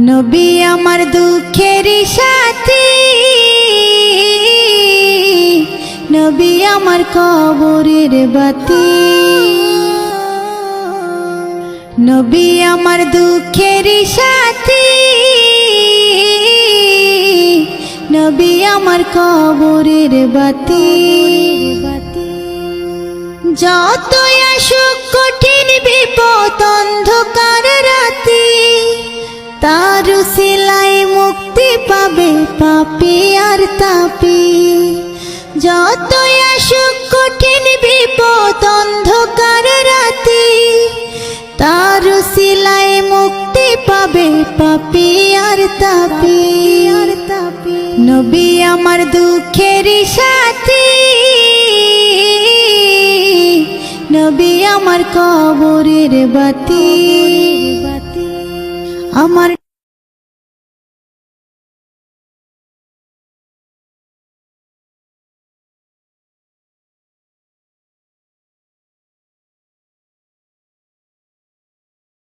নবী আমার দুঃখের সাথী। নবী আমার কবরের বাতি। নবী আমার দুঃখের সাথী। নবী আমার কবরের বাতি। যতই আসুক তার সিলাই মুক্তি পাবে পাপি আর তাপি। যতই আসুক কঠিন বিপদ অন্ধকার রাতি, তার সিলাই মুক্তি পাবে পাপি আর তাপি। আর তাপি নবী আমার দুঃখের সাথী, নবী আমার কবরের বাতি। আমার